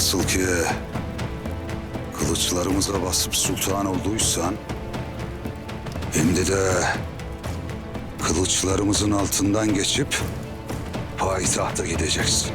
Nasıl ki kılıçlarımıza basıp sultan olduysan, şimdi de kılıçlarımızın altından geçip payitahta gideceksin.